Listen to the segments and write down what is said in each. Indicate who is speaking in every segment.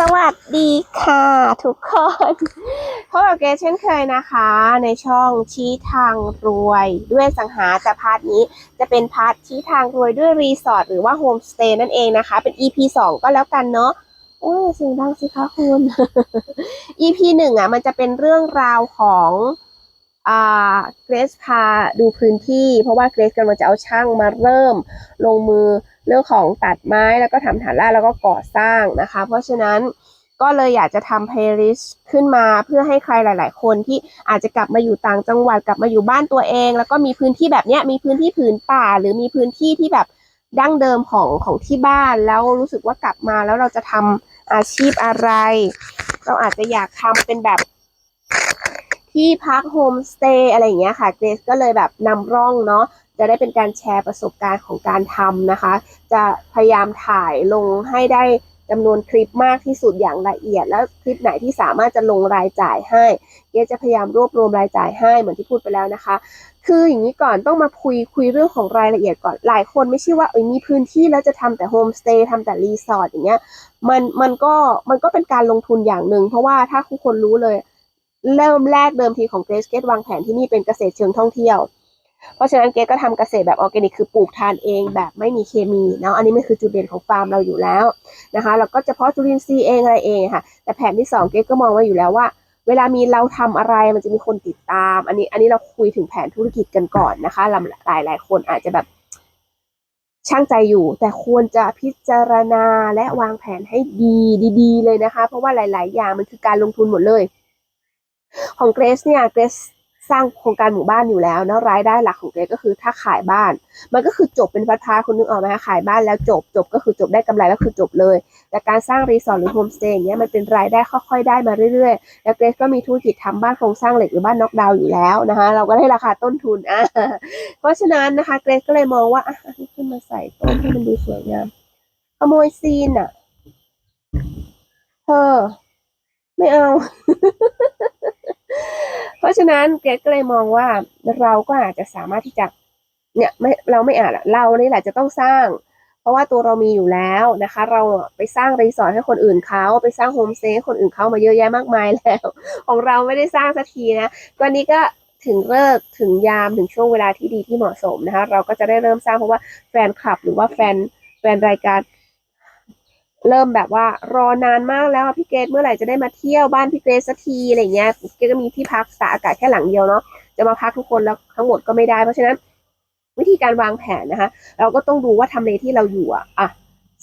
Speaker 1: สวัสดีค่ะทุกคนพบกับเกรซเช่นเคยนะคะ ในช่องชี้ทางรวยด้วยสังหาแต่พาร์ทนี้จะเป็นพาร์ทชี้ทางรวยด้วยรีสอร์ทหรือว่าโฮมสเตย์นั่นเองนะคะ เป็น EP 2 ก็แล้วกันเนาะโอ้ยสียงดังสิคะคุณ EP หนึ่งอะมันจะเป็นเรื่องราวของอ่าเกรซพาดูพื้นที่ เพราะว่าเกรซกำลังจะเอาช่างมาเริ่มลงมือ เรื่องของตัดไม้แล้วก็ทำฐานรากแล้วก็ก่อสร้างนะคะ เพราะฉะนั้นก็เลยอยากจะทำ playlist ขึ้นมาเพื่อให้ใครหลาย ๆ คนที่อาจจะกลับมาอยู่ต่างจังหวัดกลับมาอยู่บ้านตัวเอง แล้วก็มีพื้นที่แบบเนี้ยมีพื้นที่ผืนป่า หรือมีพื้นที่ที่แบบดั้งเดิมของของที่บ้าน แล้วรู้สึกว่ากลับมาแล้วเราจะทำอาชีพอะไร เราอาจจะอยากทำเป็นแบบที่พักโฮมสเตย์อะไรอย่างเงี้ยค่ะเกรซก็เลยแบบนำร่องเนาะ จะได้เป็นการแชร์ประสบการณ์ของการทำนะคะ จะพยายามถ่ายลงให้ได้จำนวนคลิปมากที่สุดอย่างละเอียด แล้วคลิปไหนที่สามารถจะลงรายจ่ายให้เกจะพยายามรวบรวมรายจ่ายให้เหมือนที่พูดไปแล้วนะคะ คืออย่างนี้ก่อนต้องมาคุยคุยเรื่องของรายละเอียดก่อนหลายคนไม่ใช่ว่าเอ้ยมีพื้นที่แล้วจะทำแต่โฮมสเตย์ทำแต่รีสอร์ทอย่างเงี้ยมันมันก็มันก็เป็นการลงทุนอย่างหนึ่ง เพราะว่าถ้าทุกคนรู้เลย เริ่มแรกเดิมทีของเกรซเกตวางแผนที่นี่เป็นเกษตรเชิงท่องเที่ยว เพราะฉะนั้นเกก็ทำเกษตรแบบออร์แกนิกคือปลูกทานเองแบบไม่มีเคมีเนาะอันนี้มันคือจุดเด่นของฟาร์มเราอยู่แล้วนะคะแล้วก็เฉพาะจุลินทรีย์เองอะไรเองค่ะ แต่แผนที่สองเกก็มองไว้อยู่แล้วว่า เวลามีเราทำอะไรมันจะมีคนติดตาม อันนี้อันนี้เราคุยถึงแผนธุรกิจกันก่อนนะคะหลายหลายคนอาจจะแบบช่างใจอยู่ แต่ควรจะพิจารณาและวางแผนให้ดีดีๆเลยนะคะ เพราะว่าหลาย ๆ อย่างมันคือการลงทุนหมดเลย ของเกรซเนี่ยเกรซ สร้างโครงการหมู่บ้านอยู่แล้วนะรายได้หลักของเกรก็คือถ้าขายบ้าน มันก็คือจบเป็นพัทาคุณนึกออกไหมคะขายบ้านแล้วจบจบก็คือจบได้กำไรแล้วคือจบเลย แต่การสร้างรีสอร์ทหรือโฮมสเตย์อย่างเงี้ยมันเป็นรายได้ค่อยๆได้มาเรื่อยๆ แล้วเกรซก็มีธุรกิจทำบ้านโครงสร้างเหล็กหรือบ้านน็อกดาวน์อยู่แล้วนะคะเราก็ได้ราคาต้นทุนอะเพราะฉะนั้นนะคะเกรซก็เลยมองว่าอะอันนี้ขึ้นมาใส่ต้นให้มันดูสวยงามขโมยซีนอะเธอไม่เอา ราะฉะนั้นเกรซก็เลยมองว่าเราก็อาจจะสามารถที่จะเนี่ยไม่เราไม่อาจอะเรานี่แหละจะต้องสร้าง เพราะว่าตัวเรามีอยู่แล้วนะคะ เราไปสร้างรีสอร์ทให้คนอื่นเขาไปสร้างโฮมสเตย์ให้คนอื่นเขามาเยอะแยะมากมายแล้ว ของเราไม่ได้สร้างสักทีนะวันนี้ก็ถึงเลิกถึงยามถึงช่วงเวลาที่ดีที่เหมาะสมนะคะ เราก็จะได้เริ่มสร้างเพราะว่าแฟนคลับหรือว่าแฟนแฟนรายการ เริ่มแบบว่ารอนานมากแล้วพี่เกรซเมื่อไหร่จะได้มาเที่ยวบ้านพี่เกรซสักทีอะไรเงี้ยเกรซก็มีที่พักตาอากาศแค่หลังเดียวเนาะจะมาพักทุกคนแล้วทั้งหมดก็ไม่ได้ เพราะฉะนั้นวิธีการวางแผนนะคะ เราก็ต้องดูว่าทำเลที่เราอยู่อะอะ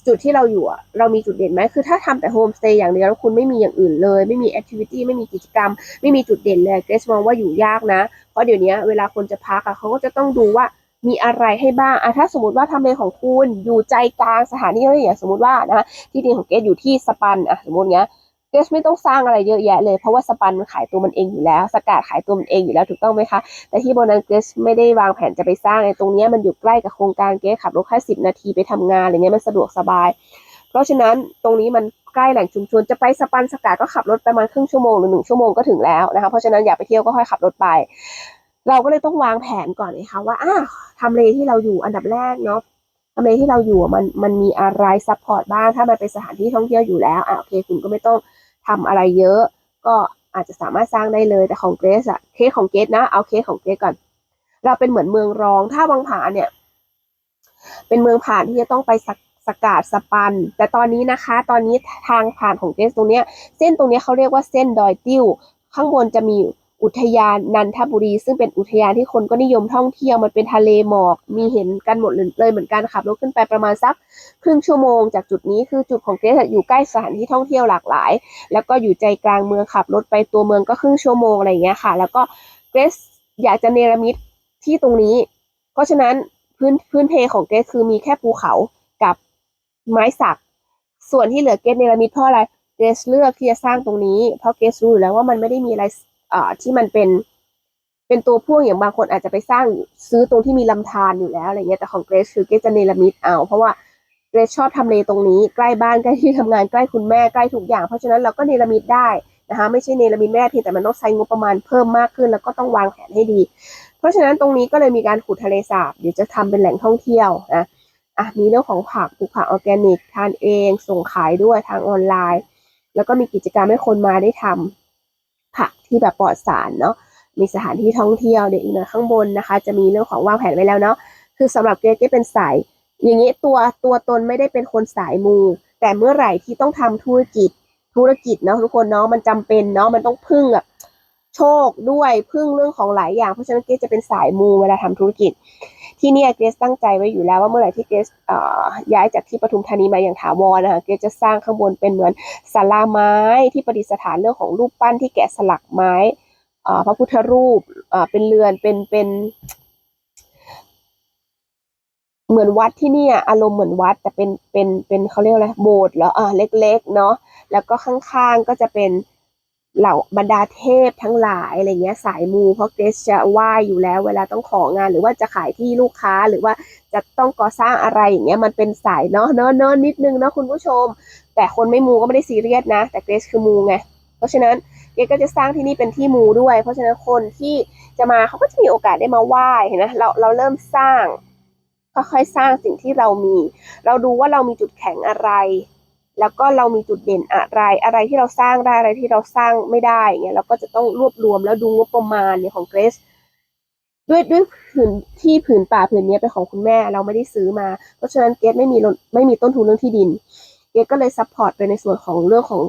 Speaker 1: จุดที่เราอยู่อะเรามีจุดเด่นไหมคือถ้าทำแต่โฮมสเตย์อย่างเดียวแล้วคุณไม่มีอย่างอื่นเลย ไม่มีแอคทิวิตี้ไม่มีกิจกรรม ไม่มีจุดเด่นเลยเกรซมองว่าอยู่ยากนะ เพราะเดี๋ยวนี้เวลาคนจะพักอะเขาก็จะต้องดูว่า มีอะไรให้บ้างอะถ้าสมมติว่าทำเลของคุณอยู่ใจกลางสถานีอยวอย่างสมมติว่านะคะที่ดินของเกรซอยู่ที่สปันอะสมมติเงี้ยเกรซไม่ต้องสร้างอะไรเยอะแยะเลยเพราะว่าสปันมันขายตัวมันเองอยู่แล้ว สกัดขายตัวมันเองอยู่แล้วถูกต้องไหมคะ แต่ที่โบนันเกรซไม่ได้วางแผนจะไปสร้างในตรงนี้มันอยู่ใกล้กับโครงการเกรซขับรถแค่สิบนาทีไปทำงานอะไรเงี้ยมันสะดวกสบาย เพราะฉะนั้นตรงนี้มันใกล้แหล่งชุมชนจะไปสปันสกัดก็ขับรถประมาณครึ่งชั่วโมงหรือหนึ่งชั่วโมงก็ถึงแล้วนะคะเพราะฉะนั้นอย่าไปเที่ยวก็ค่อยขับรถไป เราก็เลยต้องวางแผนก่อนนะคะว่าอะทำเลที่เราอยู่อันดับแรกเนาะทำเลที่เราอยู่มันมันมีอะไรซัพพอร์ตบ้าง ถ้ามันเป็นสถานที่ท่องเที่ยวอยู่แล้วอะโอเคคุณก็ไม่ต้องทำอะไรเยอะ ก็อาจจะสามารถสร้างได้เลยแต่ของเกรซอะเคสของเกรซนะเอาเคสของเกรซก่อน เราเป็นเหมือนเมืองรองถ้าวังผาเนี่ย เป็นเมืองผ่านที่จะต้องไปสักสกาดสปัน แต่ตอนนี้นะคะ ตอนนี้ทางผ่านของเกรซตรงเนี้ย เส้นตรงเนี้ยเขาเรียกว่าเส้นดอยติ้ว ข้างบนจะมี อุทยานนันทบุรี ซึ่งเป็นอุทยานที่คนก็นิยมท่องเที่ยวมันเป็นทะเลหมอก มีเห็นกันหมดเลยเหมือนกันขับรถขึ้นไปประมาณสักครึ่งชั่วโมงจากจุดนี้คือจุดของเกรซอยู่ใกล้สถานที่ท่องเที่ยวหลากหลาย แล้วก็อยู่ใจกลางเมืองขับรถไปตัวเมืองก็ครึ่งชั่วโมงอะไรอย่างเงี้ยค่ะ แล้วก็เกรซอยากจะเนรมิตที่ตรงนี้ เพราะฉะนั้นพื้นพื้นเพของเกรซคือมีแค่ภูเขากับไม้สัก ส่วนที่เหลือเกรซเนรมิตเพราะอะไรเกรซเลือกที่จะสร้างตรงนี้ เพราะเกรซรู้อยู่แล้วว่ามันไม่ได้มีอะไร อ่อที่มันเป็นเป็นตัวพ่วงอย่างบางคนอาจจะไปสร้างซื้อตรงที่มีลำธารอยู่แล้วอะไรเงี้ยแต่ของเกรซคือเกรซจะเนรมิตเอา เพราะว่าเกรซชอบทำเลตรงนี้ใกล้บ้านใกล้ที่ทำงานใกล้คุณแม่ใกล้ทุกอย่าง เพราะฉะนั้นเราก็เนรมิตได้นะคะไม่ใช่เนรมิตไม่ได้เพียงแต่มันต้องใช้งบประมาณเพิ่มมากขึ้น แล้วก็ต้องวางแผนให้ดี เพราะฉะนั้นตรงนี้ก็เลยมีการขุดทะเลสาบเดี๋ยวจะทำเป็นแหล่งท่องเที่ยวนะอะมีเรื่องของผักปลูกผักออร์แกนิกทานเอง ส่งขายด้วยทางออนไลน์ แล้วก็มีกิจกรรมให้คนมาได้ทำ ผักที่แบบปลอดสารเนาะมีสถานที่ท่องเที่ยวเดี๋ยวอีกหน่อยข้างบนนะคะ จะมีเรื่องของวางแผนไว้แล้วเนาะคือสำหรับเกรดเกรดเป็นสายอย่างนี้ตัวตัวตนไม่ได้เป็นคนสายมู แต่เมื่อไหร่ที่ต้องทำธุรกิจธุรกิจเนาะทุกคนเนาะมันจำเป็นเนาะมันต้องพึ่งแบบโชคด้วยพึ่งเรื่องของหลายอย่างเพราะฉะนั้นเกรซจะเป็นสายมูเวลาทำธุรกิจ ที่เนี่ยเกรซตั้งใจไว้อยู่แล้วว่าเมื่อไหร่ที่เกรซย้ายจากที่ปทุมธานีมาอย่างถาวรนะคะเกรซจะสร้างข้างบนเป็นเหมือนศาลาไม้ที่ประดิษฐานเรื่องของรูปปั้นที่แกะสลักไม้พระพุทธรูปเป็นเรือนเป็นเป็น เหมือนวัดที่เนี่ย อารมณ์เหมือนวัด แต่เป็นเป็นเป็นเขาเรียกอะไรโบสถ์แล้วอะเล็ก ๆ เนาะแล้วก็ข้างๆก็จะเป็น เหล่าบรรดาเทพทั้งหลายอะไรเงี้ยสายมูเพราะเกรซจะไหว้อยู่แล้ว เวลาต้องของานหรือว่าจะขายที่ลูกค้าหรือว่าจะต้องก่อสร้างอะไรอย่างเงี้ยมันเป็นสายเนาะเนาะเนาะนิดนึงเนาะคุณผู้ชม แต่คนไม่มูก็ไม่ได้ซีเรียสนะ แต่เกรซคือมูไงเพราะฉะนั้นเกรซก็จะสร้างที่นี่เป็นที่มูด้วย เพราะฉะนั้นคนที่จะมาเขาก็จะมีโอกาสได้มาไหว้เห็นไหมเราเราเริ่มสร้างค่อยๆสร้างสิ่งที่เรามี เราดูว่าเรามีจุดแข็งอะไร แล้วก็เรามีจุดเด่นอะไรอะไรที่เราสร้างได้อะไรที่เราสร้างไม่ได้เงี้ยเราก็จะต้องรวบรวมแล้วดูงบประมาณเนี่ยของเกรซด้วยด้วยผืนที่ผืนป่าผืนนี้เป็นของคุณแม่เราไม่ได้ซื้อมา เพราะฉะนั้นเกรซไม่มีไม่มีต้นทุนเรื่องที่ดินเกรซก็เลยซัพพอร์ตไปในส่วนของเรื่องของ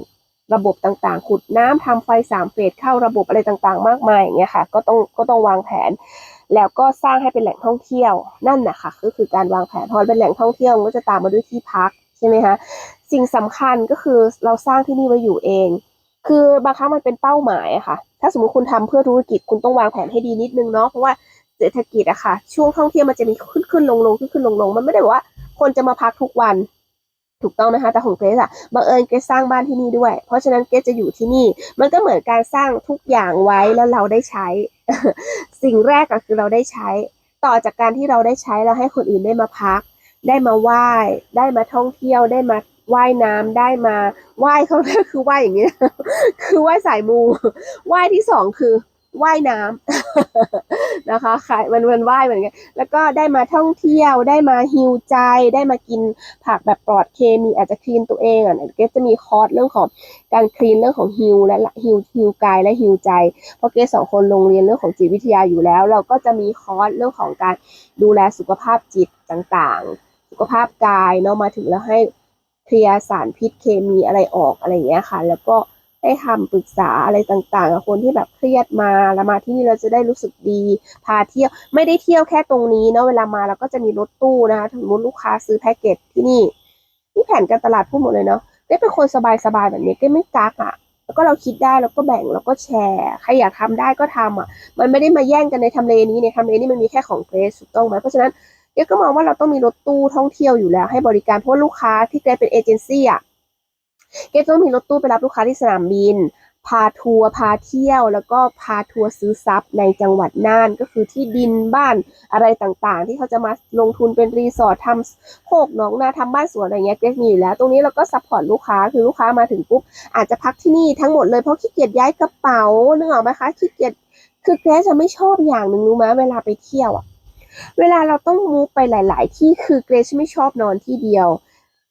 Speaker 1: ระบบต่างๆ ขุดน้ำทำไฟสามเฟสเข้าระบบอะไรต่างๆ มากมายอย่างเงี้ยค่ะ ก็ต้องก็ต้องวางแผน แล้วก็สร้างให้เป็นแหล่งท่องเที่ยวนั่นนะคะก็คือการวางแผนพอเป็นแหล่งท่องเที่ยวก็จะตามมาด้วยที่พัก ช่ไหมคะสิ่งสำคัญก็คือเราสร้างที่นี่ไว้อยู่เอง คือบางครั้งมันเป็นเป้าหมายค่ะ ถ้าสมมติคุณทำเพื่อธุรกิจคุณต้องวางแผนให้ดีนิดนึงเนาะเพราะว่าเศรษฐกิจอะค่ะ ช่วงท่องเที่ยวมันจะมีขึ้นขึ้นลงลงขึ้นขึ้นลงลงมันไม่ได้บอกว่าคนจะมาพักทุกวันถูกต้องนะคะแต่ของเกรซอะบังเอิญเกรซสร้างบ้านที่นี่ด้วย เพราะฉะนั้นเกรซจะอยู่ที่นี่ มันก็เหมือนการสร้างทุกอย่างไว้แล้วเราได้ใช้ สิ่งแรกก็คือเราได้ใช้ ต่อจากการที่เราได้ใช้เราให้คนอื่นได้มาพัก ได้มาไหว้ได้มาท่องเที่ยวได้มาว่ายน้ำได้มาไหว้เขาคือไหว้อย่างนี้คือไหว้สายมูไหว้ที่สองคือว่ายน้ำนะคะขายมันมันว่ายเหมือนกันแล้วก็ได้มาท่องเที่ยวได้มาฮิวใจ ได้มากินผักแบบปลอดเคมีอาจจะคลีนตัวเองอะเกจะมีคอร์สเรื่องของการคลีนเรื่องของฮิวและฮิวฮิวกายและฮิวใจ เพราะเกสองคนลงเรียนเรื่องของจิตวิทยาอยู่แล้ว เราก็จะมีคอร์สเรื่องของการดูแลสุขภาพจิตต่างๆ สุขภาพกายเนาะมาถึงแล้วให้เคลียร์สารพิษเคมีอะไรออกอะไรอย่างเงี้ยค่ะ แล้วก็ให้คำปรึกษาอะไรต่างๆกับคนที่แบบเครียดมาแล้วมาที่นี่เราจะได้รู้สึกดี พาเที่ยวไม่ได้เที่ยวแค่ตรงนี้เนาะเวลามาเราก็จะมีรถตู้นะคะถึงมติลูกค้าซื้อแพ็กเกจที่นี่นี่แผนการตลาดพูดหมดเลยเนาะได้เป็นคนสบายๆแบบนี้ก็ไม่กักอะแล้วก็เราคิดได้แล้วก็แบ่งแล้วก็แชร์ใครอยากทำได้ก็ทำอะ มันไม่ได้มาแย่งกันในทำเลนี้ในทำเลนี้มันมีแค่ของเกรซถูกต้องไหมเพราะฉะนั้น เกรซก็มองว่าเราต้องมีรถตู้ท่องเที่ยวอยู่แล้วให้บริการเพราะว่าลูกค้าที่เกเป็นเอเจนซี่อะเกรซต้องมีรถตู้ไปรับลูกค้าที่สนามบิน พาทัวร์พาเที่ยว แล้วก็พาทัวร์ซื้อซับในจังหวัดน่านก็คือที่ดินบ้านอะไรต่างๆ ที่เขาจะมาลงทุนเป็นรีสอร์ททำโคกหนองนาทำบ้านสวนอะไรเงี้ยเกรซมีอยู่แล้ว ตรงนี้เราก็ซัพพอร์ตลูกค้าคือลูกค้ามาถึงปุ๊บอาจจะพักที่นี่ทั้งหมดเลยเพราะขี้เกียจย้ายกระเป๋านึกออกไหมคะขี้เกียจคือเกจะไม่ชอบอย่างหนึ่งรู้ไหมเวลาไปเที่ยวอะ เวลาเราต้องมูฟไปหลาย ๆ ที่คือเกรซไม่ชอบนอนที่เดียว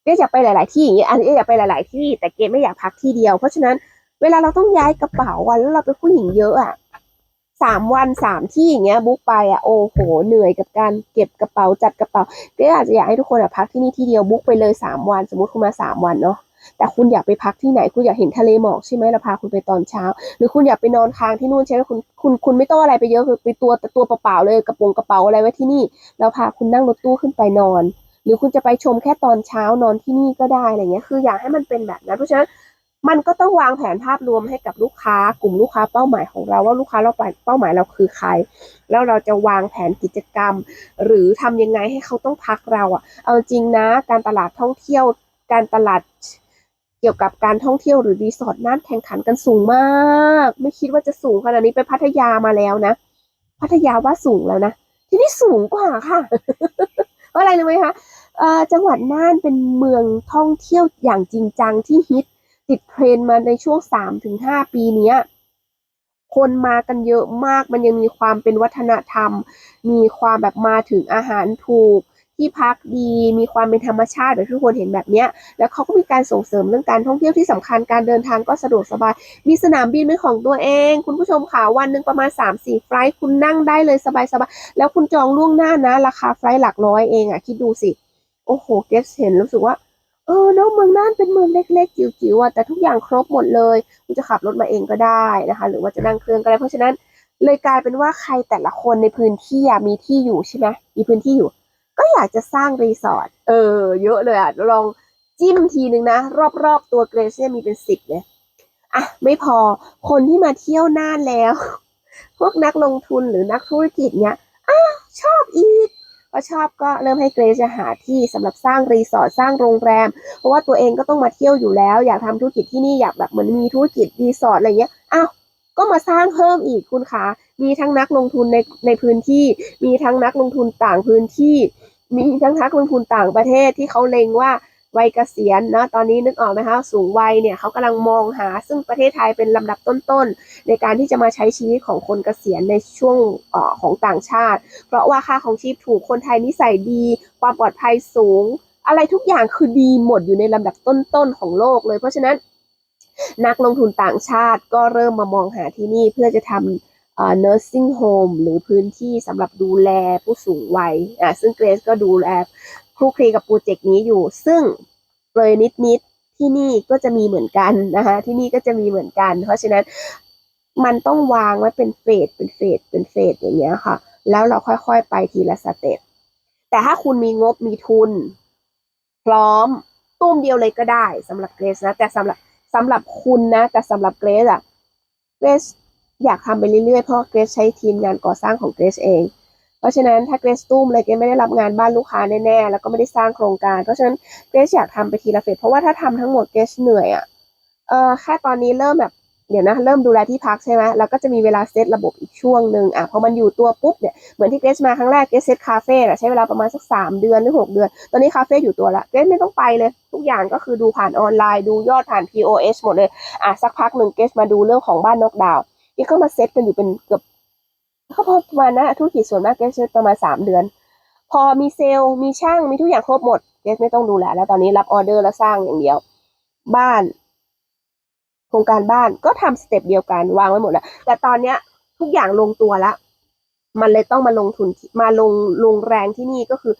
Speaker 1: เกรซอยากไปหลาย ๆ ที่อย่างเงี้ยอันนี้อยากไปหลาย ๆ ที่ แต่เกรซไม่อยากพักที่เดียว เพราะฉะนั้นเวลาเราต้องย้ายกระเป๋าวันแล้วเราเป็นผู้หญิงเยอะอะสามวันสามที่อย่างเงี้ยบุ๊กไปอะโอ้โหเหนื่อยกับการเก็บกระเป๋าจัดกระเป๋าเกรซอาจจะอยากให้ทุกคนอะพักที่นี่ที่เดียวบุ๊กไปเลยสามวัน สมมติคุณมาสามวันเนาะ แต่คุณอยากไปพักที่ไหน คุณอยากเห็นทะเลหมอกใช่ไหมเราพาคุณไปตอนเช้า หรือคุณอยากไปนอนค้างที่นู่นใช่ไหมคุณคุณคุณไม่ต้องอะไรไปเยอะคือไปตัวตัวเปล่าๆเลยกระโปรงกระเป๋าอะไรไว้ที่นี่เราพาคุณนั่งรถตู้ขึ้นไปนอน หรือคุณจะไปชมแค่ตอนเช้านอนที่นี่ก็ได้อะไรเงี้ยคืออยากให้มันเป็นแบบนั้นเพราะฉะนั้นมันก็ต้องวางแผนภาพรวมให้กับลูกค้ากลุ่มลูกค้าเป้าหมายของเราว่าลูกค้าเราเป้าหมายเราคือใคร แล้วเราจะวางแผนกิจกรรม หรือทำยังไงให้เขาต้องพักเราอะ เอาจริงนะ การตลาดท่องเที่ยว การตลาด เกี่ยวกับการท่องเที่ยวหรือรีสอร์ทน่านแข่งขันกันสูงมาก ไม่คิดว่าจะสูงขนาดนี้ไปพัทยามาแล้วนะ พัทยาว่าสูงแล้วนะที่นี่สูงกว่าค่ะเพราะอะไรรู้ไหมคะจังหวัดน่านเป็นเมืองท่องเที่ยวอย่างจริงจังที่ฮิต ติดเทรนมาในช่วงสามถึงห้าปีนี้คนมากันเยอะมากมันยังมีความเป็นวัฒนธรรม มีความแบบมาถึงอาหารถูก ที่พักดี มีความเป็นธรรมชาติแบบทุกคนเห็นแบบเนี้ย แล้วเขาก็มีการส่งเสริมเรื่องการท่องเที่ยวที่สำคัญการเดินทางก็สะดวกสบาย มีสนามบินเป็นของตัวเอง คุณผู้ชมค่ะวันหนึ่งประมาณ 3-4 ไฟล์คุณนั่งได้เลยสบายๆแล้วคุณจองล่วงหน้านะ ราคาไฟล์หลักร้อยเองอะคิดดูสิ โอ้โหเกสเห็นรู้สึกว่าเออเนาะเมืองน่านเป็นเมืองเล็กๆ จิ๋วๆอะแต่ทุกอย่างครบหมดเลย คุณจะขับรถมาเองก็ได้นะคะ หรือว่าจะนั่งเครื่องก็ได้เพราะฉะนั้นเลยกลายเป็นว่าใครแต่ละคนในพื้นที่อะมีที่อยู่ใช่ไหมมีพื้นที่อยู่ ก็อยากจะสร้างรีสอร์ทเออ เยอะเลยอะลองจิ้มทีนึงนะ รอบๆตัวเกรซเนี่ยมีเป็นสิบเลยอะไม่พอคนที่มาเที่ยวน่านแล้ว พวกนักลงทุนหรือนักธุรกิจเนี่ยอ้าชอบอีกพอชอบก็เริ่มให้เกรซจะหาที่สำหรับสร้างรีสอร์ทสร้างโรงแรม เพราะว่าตัวเองก็ต้องมาเที่ยวอยู่แล้ว อยากทำธุรกิจที่นี่อยากแบบเหมือนมีธุรกิจรีสอร์ทอะไรเงี้ยอ้าวก็มาสร้างเพิ่มอีกคุณคะมีทั้งนักลงทุนในในพื้นที่ มีทั้งนักลงทุนต่างพื้นที่ มีทั้งนักลงทุนต่างประเทศที่เขาเล็งว่าวัยเกษียณนะตอนนี้นึกออกไหมคะสูงวัยเนี่ยเขากำลังมองหา ซึ่งประเทศไทยเป็นลำดับต้นๆ ในการที่จะมาใช้ชีวิตของคนเกษียณในช่วงออของต่างชาติ เพราะว่าค่าของชีพถูกคนไทยนิสัยดี ความปลอดภัยสูง อะไรทุกอย่างคือดีหมดอยู่ในลำดับต้นๆของโลกเลย เพราะฉะนั้นนักลงทุนต่างชาติก็เริ่มมามองหาที่นี่เพื่อจะทำเอ่อ nursing home หรือพื้นที่สำหรับดูแลผู้สูงวัยอะซึ่งเกรซก็ดูแลคลุกคลีกับโปรเจกต์นี้อยู่ ซึ่งเปรยนิดๆที่นี่ก็จะมีเหมือนกันนะคะที่นี่ก็จะมีเหมือนกัน เพราะฉะนั้นมันต้องวางไว้เป็นเฟสเป็นเฟสเป็นเฟสอย่างเงี้ยค่ะ แล้วเราค่อยๆไปทีละสเต็ปแต่ถ้าคุณมีงบมีทุน พร้อมตุ้มเดียวเลยก็ได้สำหรับเกรซนะแต่สำหรับสำหรับคุณนะ แต่สำหรับเกรซอะเกรซ อยากทำไปเรื่อยๆ เพราะเกรซใช้ทีมงานก่อสร้างของเกรซเอง เพราะฉะนั้นถ้าเกรซตุ้มเลยเกรซไม่ได้รับงานบ้านลูกค้าแน่ๆ แล้วก็ไม่ได้สร้างโครงการ เพราะฉะนั้นเกรซอยากทำไปทีละเฟสเพราะว่าถ้าทำทั้งหมดเกรซเหนื่อยอะเออแค่ตอนนี้เริ่มแบบเดี๋ยวนะเริ่มดูแลที่พักใช่ไหมแล้วก็จะมีเวลาเซตระบบอีกช่วงหนึ่งอะพอมันอยู่ตัวปุ๊บเนี่ยเหมือนที่เกรซมาครั้งแรกเกรซเซตคาเฟ่อะใช้เวลาประมาณสักสามเดือนหรือหกเดือน ตอนนี้คาเฟ่อยู่ตัวละเกรซไม่ต้องไปเลย ทุกอย่างก็คือดูผ่านออนไลน์ดูยอดผ่าน POS หมดเลยอะสักพักหนึ่งเกรซมาดูเรื่องของบ้านนกดาว นี่ก็มาเซตกันอยู่เป็นเกือบก็ประมาณนะธุรกิจส่วนมากเกรซเซตประมาณสามเดือน พอมีเซลล์มีช่างมีทุกอย่างครบหมดเกไม่ต้องดูแลแล้วตอนนี้รับออเดอร์แล้วสร้างอย่างเดียว บ้าน โครงการบ้านก็ทำสเต็ปเดียวกันวางไว้หมดแล้วแต่ตอนเนี้ย ทุกอย่างลงตัวแล้วมันเลยต้องมาลงทุนมาลงลงแรงที่นี่ก็คือ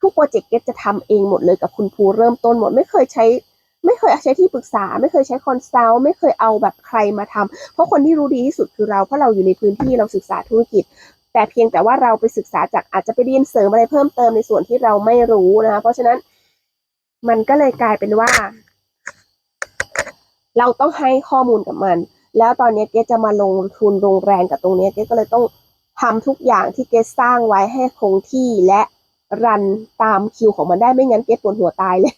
Speaker 1: ทุกโปรเจกต์เกจะทำเองหมดเลยกับคุณภูเริ่มต้นหมด ไม่เคยใช้ ไม่เคยใช้ที่ปรึกษา ไม่เคยใช้คอนซัลท์ไม่เคยเอาแบบใครมาทำเพราะคนที่รู้ดีที่สุดคือเราเพราะเราอยู่ในพื้นที่เราศึกษาธุรกิจ แต่เพียงแต่ว่าเราไปศึกษาจากอาจจะไปเรียนเสริมอะไรเพิ่มเติมในส่วนที่เราไม่รู้นะคะเพราะฉะนั้นมันก็เลยกลายเป็นว่า เราต้องให้ข้อมูลกับมัน แล้วตอนนี้เกรซจะมาลงทุนลงแรงกับตรงนี้เกรซก็เลยต้องทำทุกอย่างที่เกรซสร้างไว้ให้คงที่และ รันตามคิวของมันได้ไม่งั้นเกรซปวดหัวตายเลย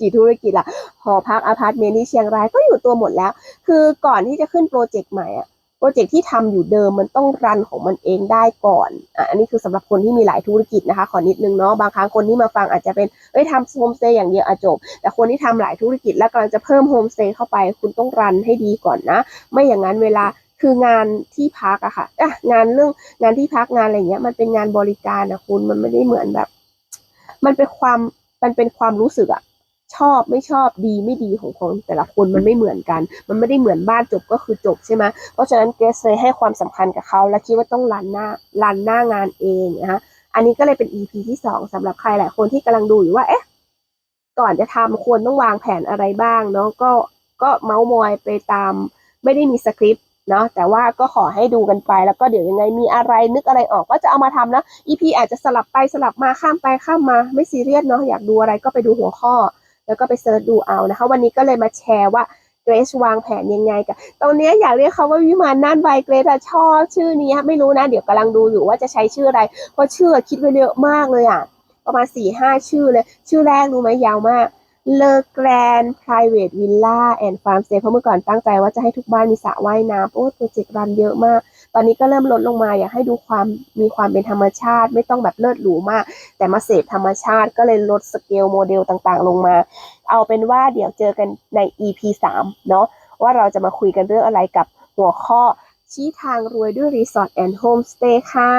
Speaker 1: กี่ธุรกิจละหอพักอพาร์ตเมนต์ที่เชียงรายก็อยู่ตัวหมดแล้ว คือก่อนที่จะขึ้นโปรเจกต์ใหม่อะโปรเจกต์ที่ทำอยู่เดิมมันต้องรันของมันเองได้ก่อนอะอันนี้คือสำหรับคนที่มีหลายธุรกิจนะคะขอนิดนึงเนาะบางครั้งคนที่มาฟังอาจจะเป็นเอ้ยทำโฮมสเตย์อย่างเดียวอะจบ แต่คนที่ทำหลายธุรกิจแล้วกำลังจะเพิ่มโฮมสเตย์เข้าไป คุณต้องรันให้ดีก่อนนะ ไม่อย่างนั้นเวลาคืองานที่พักอะค่ะอะงานเรื่องงานที่พักงานอะไรเงี้ยมันเป็นงานบริการนะคุณมันไม่ได้เหมือนแบบ มันเป็นความมันเป็นความรู้สึกอะชอบไม่ชอบดีไม่ดีของคนแต่ละคนมันไม่เหมือนกัน มันไม่ได้เหมือนบ้านจบก็คือจบใช่ไหมเพราะฉะนั้นเกรซเลยให้ความสำคัญกับเขาและคิดว่าต้องรันหน้ารันหน้างานเองนะคะอันนี้ก็เลยเป็น EP ที่สองสำหรับใครหลายคนที่กำลังดูอยู่ว่าเอ๊ะก่อนจะทำควรต้องวางแผนอะไรบ้างเนาะก็ก็เมาส์มอยไปตาม ไม่ได้มีสคริปต์ เนาะแต่ว่าก็ขอให้ดูกันไปแล้วก็เดี๋ยวยังไงมีอะไรนึกอะไรออกก็จะเอามาทำนะ EP อาจจะสลับไปสลับมาข้ามไปข้ามมาไม่ซีเรียสเนาะอยากดูอะไรก็ไปดูหัวข้อ แล้วก็ไปเซิร์ชดูเอานะคะ วันนี้ก็เลยมาแชร์ว่าเกรซวางแผนยังไงกันตรงนี้อยากเรียกเขาว่าวิมานน่านใบเกรซชอบชื่อนี้ไม่รู้นะ เดี๋ยวกำลังดูอยู่ว่าจะใช้ชื่ออะไร เพราะชื่อคิดไว้เยอะมากเลยอะ ประมาณสี่ห้าชื่อเลย ชื่อแรกรู้ไหมยาวมาก Le Grand Private Villa and Farm Stay เพราะเมื่อก่อนตั้งใจว่าจะให้ทุกบ้านมีสระว่ายน้ำโอ้โปรเจกต์รันเยอะมาก ตอนนี้ก็เริ่มลดลงมาอยากให้ดูความมีความเป็นธรรมชาติ ไม่ต้องแบบเลิศหรูมาก แต่มาเสพธรรมชาติก็เลยลดสเกลโมเดลต่างๆ ลงมา เอาเป็นว่าเดี๋ยวเจอกันใน EP 3 เนาะว่าเราจะมาคุยกันเรื่องอะไรกับหัวข้อชี้ทางรวยด้วยรีสอร์ทแอนด์โฮมสเตย์ค่ะ